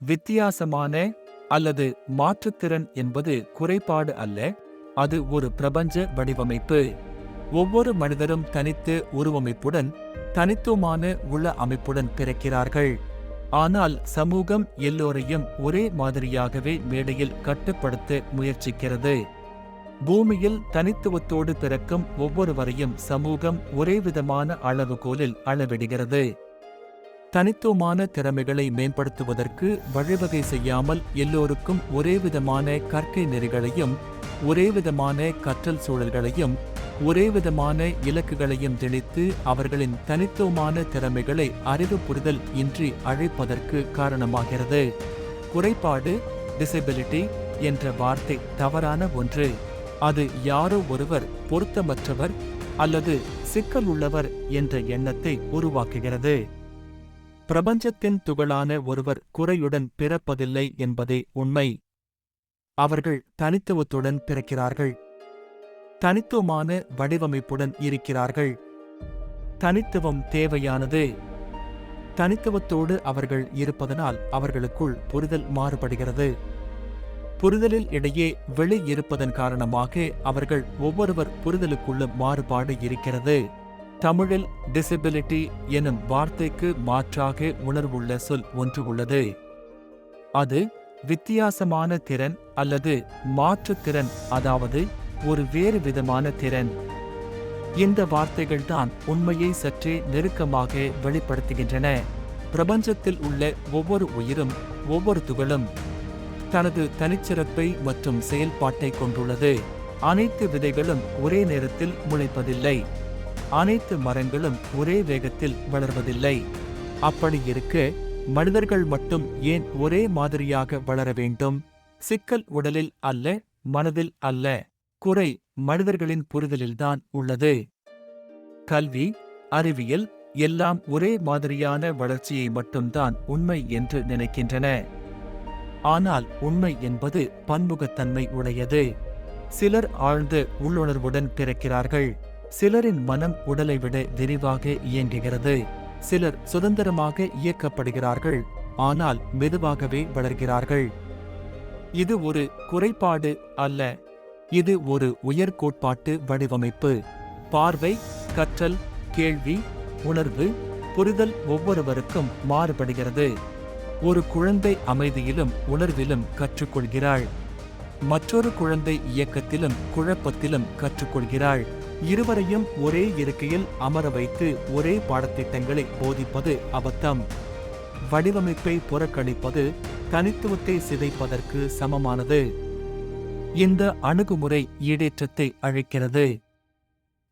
வித்தியாசமான அல்லது மாற்றுத்திறன் என்பது குறைபாடு அல்ல அது ஒரு பிரபஞ்ச வடிவமைப்பு. ஒவ்வொரு மனிதரும் தனித்து உருவமைப்புடன் தனித்துவமான உள அமைப்புடன் பிறக்கிறார்கள். ஆனால் சமூகம் எல்லோரையும் ஒரே மாதிரியாகவே மேடையில் கட்டுப்படுத்த முயற்சிக்கிறது. பூமியில் தனித்துவத்தோடு பிறக்கும் ஒவ்வொருவரையும் சமூகம் ஒரேவிதமான அளவுகோலில் அளவிடுகிறது. தனித்துவமான திறமைகளை மேம்படுத்துவதற்கு வழிவகை செய்யாமல் எல்லோருக்கும் ஒரே விதமான கற்கை நெறிகளையும் ஒரே விதமான கற்றல் சூழல்களையும் ஒரே விதமான இலக்குகளையும் திணித்து அவர்களின் தனித்துவமான திறமைகளை அறிவு புரிதல் இன்றி அழைப்பதற்கு காரணமாகிறது. குறைபாடு டிசபிலிட்டி என்ற வார்த்தை தவறான ஒன்று. அது யாரோ ஒருவர் பொருத்தமற்றவர் அல்லது சிக்கல் உள்ளவர் என்ற எண்ணத்தை உருவாக்குகிறது. பிரபஞ்சத்தின் துகளான ஒருவர் குறையுடன் பிறப்பதில்லை என்பதே உண்மை. அவர்கள் தனித்துவத்துடன் பிறக்கிறார்கள். தனித்துவமான வடிவமைப்புடன் இருக்கிறார்கள். தனித்துவம் தேவையானது. தனித்துவத்தோடு அவர்கள் இருப்பதனால் அவர்களுக்குள் புரிதல் மாறுபடுகிறது. புரிதலில் இடையே வெளி இருப்பதன் காரணமாக அவர்கள் ஒவ்வொருவர் புரிதலுக்குள்ளும் மாறுபாடு இருக்கிறது. தமிழில் டிசபிலிட்டி எனும் வார்த்தைக்கு மாற்றாக உணர்வுள்ள சொல் ஒன்று உள்ளது. அது வித்தியாசமான திறன் அல்லது மாற்றுத்திறன் அதாவது ஒரு வேறு விதமான திறன். இந்த வார்த்தைகள்தான் உண்மையை சற்றே நெருக்கமாக வெளிப்படுத்துகின்றன. பிரபஞ்சத்தில் உள்ள ஒவ்வொரு உயிரும் ஒவ்வொரு துகளும் தனது தனிச்சிறப்பை மற்றும் செயல்பாட்டை கொண்டுள்ளது. அனைத்து விதைகளும் ஒரே நேரத்தில் முளைப்பதில்லை. அனைத்து மரங்களும் ஒரே வேகத்தில் வளர்வதில்லை. அப்படி இருக்க மனிதர்கள் மட்டும் ஏன் ஒரே மாதிரியாக வளர வேண்டும்? சிக்கல் உடலில் அல்ல மனதில் அல்ல. குறை மனிதர்களின் புரிதலில்தான் உள்ளது. கல்வி அறிவியல் எல்லாம் ஒரே மாதிரியான வளர்ச்சியை மட்டும்தான் உண்மை என்று நினைக்கின்றன. ஆனால் உண்மை என்பது பன்முகத்தன்மை உடையது. சிலர் ஆழ்ந்த உள்ளுணர்வுடன் பிறக்கிறார்கள். சிலரின் மனம் உடலை விட விரிவாக இயங்குகிறது. சிலர் சுதந்திரமாக இயக்கப்படுகிறார்கள் ஆனால் மெதுவாகவே வளர்கிறார்கள். இது ஒரு குறைபாடு அல்ல. இது ஒரு உயர் கோட்பாட்டு வடிவமைப்பு. பார்வை கற்றல் கேள்வி உணர்வு புரிதல் ஒவ்வொருவருக்கும் மாறுபடுகிறது. ஒரு குழந்தை அமைதியிலும் உணர்விலும் கற்றுக்கொள்கிறாள். மற்றொரு குழந்தை இயக்கத்திலும் குழப்பத்திலும் கற்றுக்கொள்கிறாள். இருவரையும் ஒரே இருக்கையில் அமர வைத்து ஒரே பாடத்திட்டங்களை போதிப்பது அபத்தம். வடிவமைப்பை புறக்கணிப்பது தனித்துவத்தை சிதைப்பதற்கு சமமானது. இந்த அணுகுமுறை ஈடேற்றத்தை அழைக்கிறது.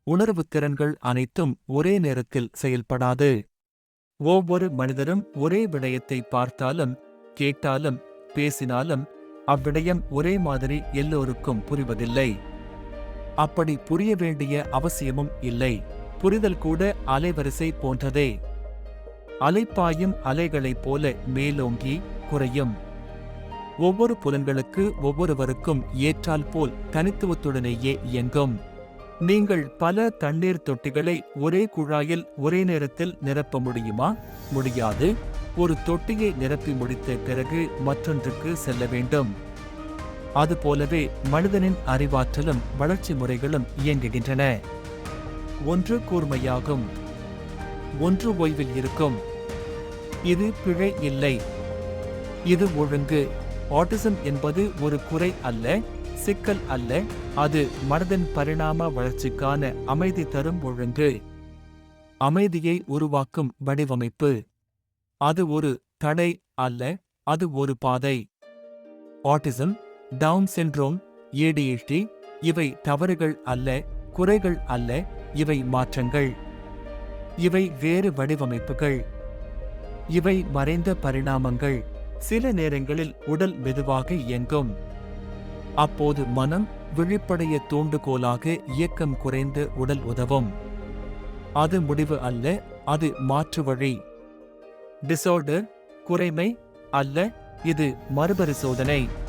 உணர்வு திறன்கள் அனைத்தும் ஒரே நேரத்தில் செயல்படாது. ஒவ்வொரு மனிதரும் ஒரே விடயத்தை பார்த்தாலும் கேட்டாலும் பேசினாலும் அவ்விடயம் ஒரே மாதிரி எல்லோருக்கும் புரிவதில்லை. அப்படி புரிய வேண்டிய அவசியமும் இல்லை. புரிதல் கூட அலைவரிசை போன்றதே. அலைப்பாயும் அலைகளைப் போல மேலோங்கி குறையும். ஒவ்வொரு புலன்களுக்கு ஒவ்வொருவருக்கும் ஏற்றால் போல் தனித்துவத்துடனேயே இயங்கும். நீங்கள் பல தண்ணீர் தொட்டிகளை ஒரே குழாயில் ஒரே நேரத்தில் நிரப்ப முடியுமா? முடியாது. ஒரு தொட்டியை நிரப்பி முடித்த பிறகு மற்றொன்றுக்கு செல்ல வேண்டும். அதுபோலவே மனிதனின் அறிவாற்றலும் வளர்ச்சி முறைகளும் இயங்குகின்றன. ஒன்று கூர்மையாகும் ஒன்று ஓய்வில் இருக்கும். இது பிழை இல்லை. இது ஒழுங்கு. ஆட்டிசம் என்பது ஒரு குறை அல்ல சிக்கல் அல்ல. அது மனதின் பரிணாம வளர்ச்சிக்கான அமைதி தரும் ஒழுங்கு. அமைதியை உருவாக்கும் வடிவமைப்பு. அது ஒரு தடை அல்ல அது ஒரு பாதை. ஆட்டிசம் டவுன் சிண்ட்ரோம் ஏடிஎச்டி இவை தவறுகள் அல்ல குறைகள் அல்ல இவை மாற்றங்கள். இவை வேறு வடிவமைப்புகள். இவை மறைந்த பரிணாமங்கள். சில நேரங்களில் உடல் மெதுவாக இயங்கும். அப்போது மனம் விழிப்படைய தூண்டுகோலாக இயக்கம் குறைந்து உடல் உதவும். அது முடிவு அல்ல அது மாற்று வழி. டிசார்டர் குறைமை அல்ல இது மறுபரிசோதனை.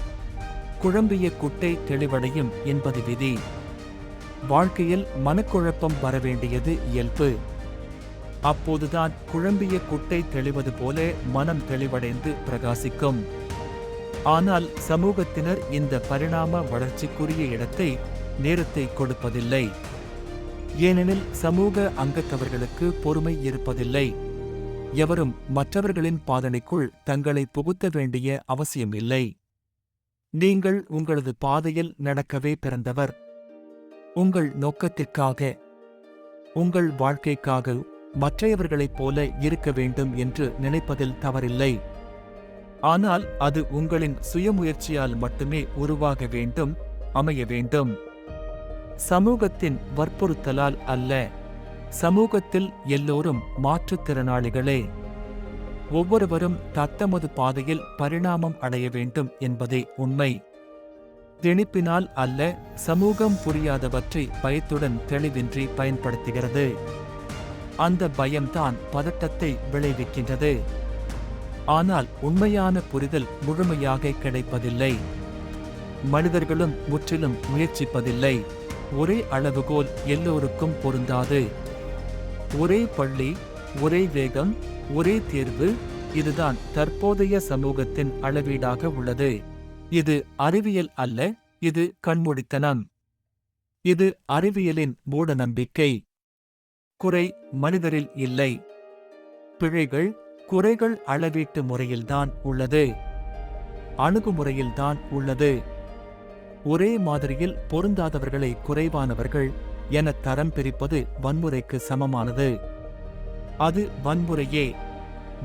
குழம்பிய குட்டை தெளிவடையும் என்பது விதி. வாழ்க்கையில் மனக்குழப்பம் வரவேண்டியது இயல்பு. அப்போதுதான் குழம்பிய குட்டை தெளிவது போல மனம் தெளிவடைந்து பிரகாசிக்கும். ஆனால் சமூகத்தினர் இந்த பரிணாம வளர்ச்சிக்குரிய இடத்தை நேரத்தை கொடுப்பதில்லை. ஏனெனில் சமூக அங்கத்தவர்களுக்கு பொறுமை இருப்பதில்லை. எவரும் மற்றவர்களின் பாதனைக்குள் தங்களை புகுத்த வேண்டிய அவசியமில்லை நீங்கள் உங்களது பாதையில் நடக்கவே பிறந்தவர். உங்கள் நோக்கத்திற்காக உங்கள் வாழ்க்கைக்காக மற்றையவர்களைப் போல இருக்க வேண்டும் என்று நினைப்பதில் தவறில்லை. ஆனால் அது உங்களின் சுயமுயற்சியால் மட்டுமே உருவாக வேண்டும் அமைய வேண்டும். சமூகத்தின் வற்புறுத்தலால் அல்ல சமூகத்தில் எல்லோரும் மாற்றுத்திறனாளிகளே ஒவ்வொருவரும் தத்தமது பாதையில் பரிணாமம் அடைய வேண்டும் என்பதே உண்மை. திணிப்பினால் அல்ல சமூகம் புரியாதவற்றை பயத்துடன் தெளிவின்றி பயன்படுத்துகிறது. அந்த பயம்தான் பதட்டத்தை விளைவிக்கின்றது. ஆனால் உண்மையான புரிதல் முழுமையாக கிடைப்பதில்லை. மனிதர்களும் முற்றிலும் முயற்சிப்பதில்லை. ஒரே அளவுகோல் எல்லோருக்கும் பொருந்தாது. ஒரே பள்ளி ஒரே வேகம் ஒரே தேர்வு இதுதான் தற்போதைய சமூகத்தின் அளவீடாக உள்ளது. இது அறிவியல் அல்ல இது கண்மூடித்தனம். இது அறிவியலின் மூடநம்பிக்கை. குறை மனிதரில் இல்லை. பிழைகள் குறைகள் அளவீட்டு முறையில்தான் உள்ளது. அணுகுமுறையில்தான் உள்ளது. ஒரே மாதிரியில் பொருந்தாதவர்களை குறைவானவர்கள் என தரம் பிரிப்பது வன்முறைக்கு சமமானது. அது வன்முறையே.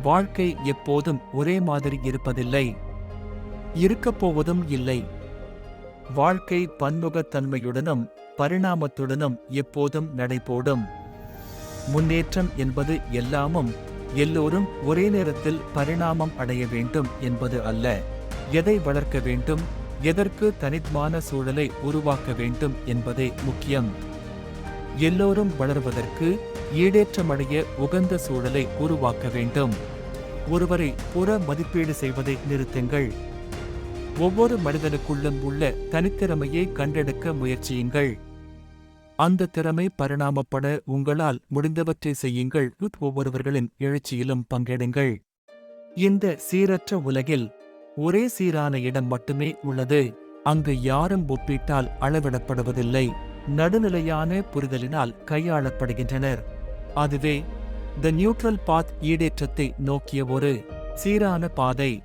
வாழ்க்கை எப்போதும் ஒரே மாதிரி இருப்பதில்லை. இருக்கப் போவதும் இல்லை. வாழ்க்கை பன்முகத்தன்மையுடனும் பரிணாமத்துடனும் எப்போதும் நடைபோடும். முன்னேற்றம் என்பது எல்லாமும் எல்லோரும் ஒரே நேரத்தில் பரிணாமம் அடைய வேண்டும் என்பது அல்ல. எதை வளர்க்க வேண்டும் எதற்கு தனித்மான சூழலை உருவாக்க வேண்டும் என்பதே முக்கியம். எல்லோரும் வளர்வதற்கு ஈடேற்றமடைய உகந்த சூழலை உருவாக்க வேண்டும். ஒருவரை புற மதிப்பீடு செய்வதை நிறுத்துங்கள். ஒவ்வொரு மனிதனுக்குள்ளும் உள்ள தனித்திறமையை கண்டெடுக்க முயற்சியுங்கள். அந்த திறமை பரிணாமப்பட உங்களால் முடிந்தவற்றை செய்யுங்கள். ஒவ்வொருவர்களின் எழுச்சியிலும் பங்கெடுங்கள். இந்த சீரற்ற உலகில் ஒரே சீரான இடம் மட்டுமே உள்ளது. அங்கு யாரும் ஒப்பீட்டால் அளவிடப்படுவதில்லை. நடுநிலையான புரிதலினால் கையாளப்படுகின்றனர். அதுவே த நியூட்ரல் பாத் ஈடேற்றத்தை நோக்கிய ஒரு சீரான பாதை.